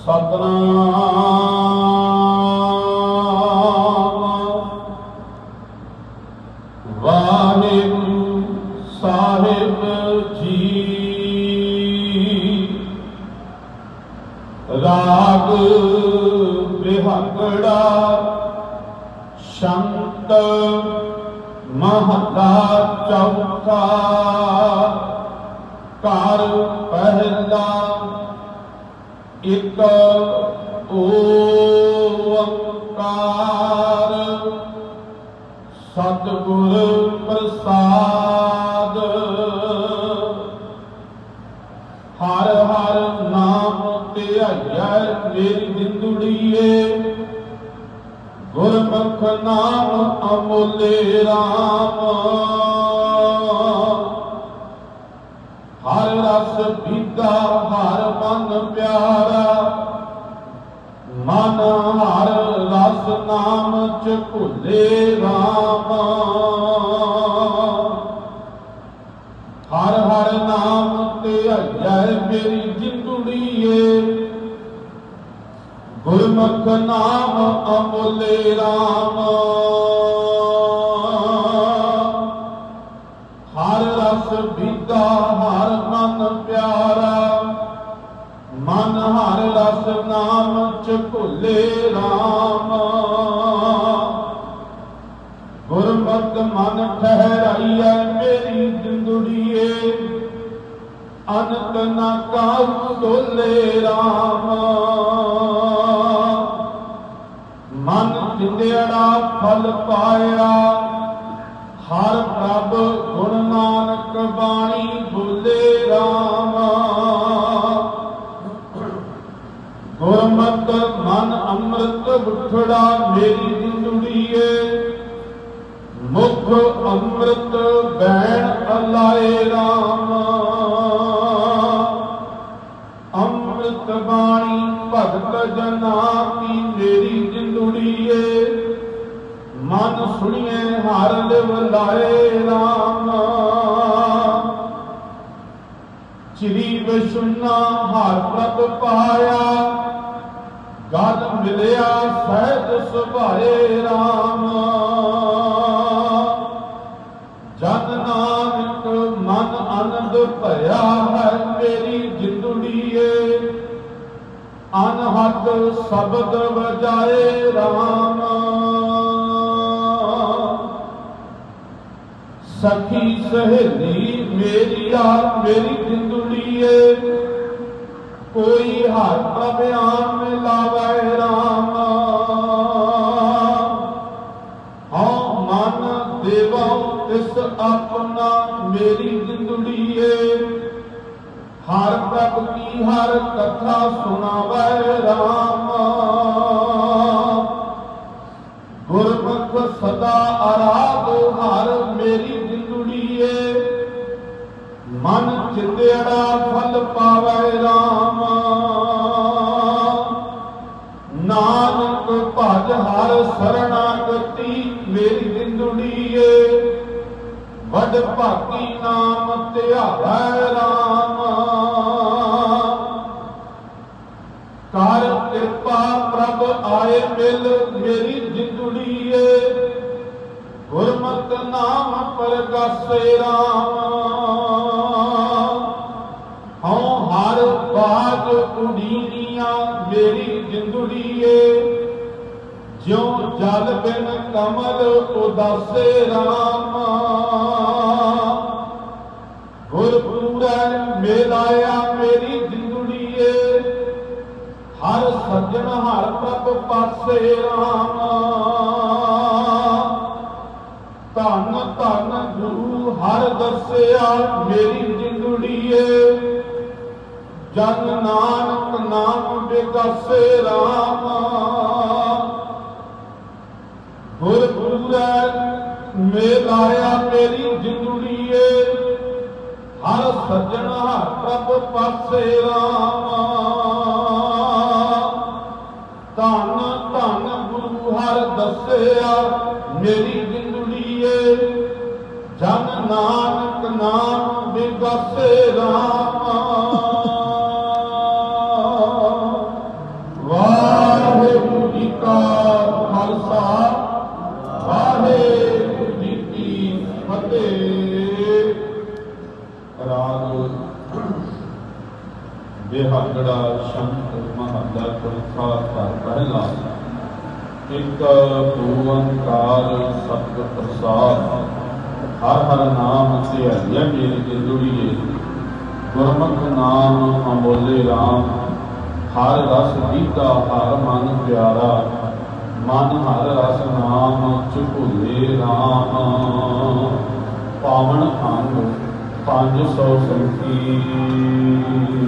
ਸਤਨਾਮ। ਵਾਹਿਗੁਰੂ ਸਾਹਿਬ ਜੀ। ਰਾਗ ਬਿਹਕੜਾ ਸ਼ੰਤ ਮਹਲਾ ਚੌਥਾ। ਘਰ ਪਹਿਲਾ ਇਕ ਓੰਕਾਰ। ਸਤਿਗੁਰ ਪ੍ਰਸਾਦ। ਹਰ ਹਰ ਨਾਮ ਧਿਆਈਐ ਮੇਰੀ ਜਿੰਦੜੀਏ ਗੁਰਮੁਖ ਨਾਮ ਅਮੁੱਲੇ RAM ਨਾਮ ਚ ਭੁੱਲੇ RAM ਹਰ ਹਰ ਨਾਮ ਤੇ ਹਜੈ ਮੇਰੀ ਜਿੰਦੜੀਏ। ਗੁਰਮੁਖ ਨਾਮ ਅਮੁੱਲੇ ਰਾਮ। ਹਰ ਰਸ ਬੀਦਾ ਹਰ ਮਨ ਪਿਆਰਾ। ਮਨ ਹਰ ਰਸ ਨਾਮ ਚ ਭੁੱਲੇ ਰਾਮ। ਗੁਰਮਤ ਮਨ ਠਹਿਰਾਈਐ, ਮੇਰੀ ਜਿੰਦੜੀਏ ਅਨੰਤ ਨਾ ਕਾਹੂ ਡੋਲੇ RAM ਮਨ ਜਿੰਦੜਾ ਫਲ ਪਾਇਆ ਹਰ ਪ੍ਰਭ ਗੁਣ ਨਾਨਕ ਬਾਣੀ ਭੁੱਲੇ RAM ਗੁਰਮਤ ਮਨ ਅੰਮ੍ਰਿਤ ਬੁੱਠੜਾ, ਮੇਰੀ ਬੈਣ ਅਲਾਏ ਰਾਮ। ਅੰਮ੍ਰਿਤ ਬਾਣੀ ਭਗਤ ਜਨਾ ਕੀ ਮੇਰੀ ਜਿੰਦੜੀਏ। ਮਨ ਸੁਣੀਏ ਹਰ ਲਿਵ ਲਾਏ RAM ਚਿਰੀ ਵਿਸ਼ੁਨਾ ਹਰ ਪ੍ਰਭ ਪਾਇਆ। ਗਲ ਮਿਲਿਆ ਸਹਿਜ ਸੁਭਾਏ ਰਾਮ। ਮਨ ਆਨੰਦ ਭਇਆ ਹੈ ਮੇਰੀ ਜਿੰਦੜੀਏ ਅਨਹਦ ਸ਼ਬਦ ਵਜਾਏ RAM ਸਖੀ ਸਹੇਲੀ ਮੇਰੀ ਆ ਮੇਰੀ ਜਿੰਦੜੀਏ ਕੋਈ ਹਰ ਪ੍ਰਭ ਆਨ ਮਿਲਾਵੇ ਪ੍ਰਭ ਕੀ ਹਰ ਕਥਾ ਸੁਣਾਵੇ RAM ਗੁਰਮੁਖ ਸਦਾ ਆਰਾਧ ਹਰ ਮੇਰੀ ਜਿੰਦੜੀਏ। ਮਨ ਚਿੰਦੜਾ ਫਲ ਪਾਵੇ RAM ਨਾਨਕ ਭਜ ਹਰ ਸਰਣਾਗਤੀ ਮੇਰੀ ਜਿੰਦੜੀਏ। ਵਡ ਭਾਗੀ ਨਾਮ ਧਿਆਵੈ ਰਾਮ। ਕਰ ਕਿਰਪਾ ਪ੍ਰਭ ਆਏ ਮਿਲ, ਮੇਰੀ ਜਿੰਦੜੀਏ। ਗੁਰਮਤਿ ਨਾਮ ਪਰਗਾਸੇ RAM ਹਉ ਹਰ ਬਾਜ ਉਡੀਨੀਆਂ ਮੇਰੀ ਜਿੰਦੜੀਏ। ਜਿਉ ਜਲ ਬਿਨ ਕਮਲ ਉਦਾਸੇ RAM ਗੁਰਪੂਰੈ ਮੇਲਾਇਆ ਸੱਜਣ ਹਰ ਪ੍ਰਭ ਪਾਸੇ ਰਾਮ। ਧੰਨ ਧੰਨ ਗੁਰੂ ਹਰ ਦੱਸਿਆ, ਮੇਰੀ ਜਿੰਦੜੀਏ। ਜਨ ਨਾਨਕ ਨਾਮ ਬਿਗਾਸੇ RAM ਗੁਰਪੂਰੈ ਮੇਲਾਇਆ ਤੇਰੀ ਜਿੰਦੜੀਏ। ਹਰ ਸੱਜਣ ਹਰ ਪ੍ਰਭ ਪਾਸੇ ਰਾਮ। ਦੱਸਿਆ, ਮੇਰੀ ਜਿੰਦੜੀਏ ਜਨ ਨਾਨਕ ਨਾਮ ਬਿਗਸੇ ਰਾਮਾ। ਵਾਹਿਗੁਰੂ ਜੀ ਕਾ ਖਾਲਸਾ, ਵਾਹਿਗੁਰੂ ਜੀ ਕੀ ਫਤਿਹ। ਰਾਗ ਬਿਹਾਗੜਾ ਸ਼ੰਤ ਮਹਾਦਾ ਕੋਲ ਖਾਸ ਪਹਿਲਾ ਇੱਕ ਓੰਕਾਰ ਸਤਿ ਪ੍ਰਸਾਦ। ਹਰ ਹਰ ਨਾਮ ਤੇ ਹਰਿਆ ਮੇਰੀ ਜਿੰਦੜੀਏ ਗੁਰਮੁਖ ਨਾਮ ਅਮੋਲੇ RAM ਹਰ ਰਸ ਦੀਤਾ ਹਰ ਮਨ ਪਿਆਰਾ। ਮਨ ਹਰ ਰਸ ਨਾਮ ਚੁਭੁਲੇ RAM ਪਾਵਨ ਅੰਗ 537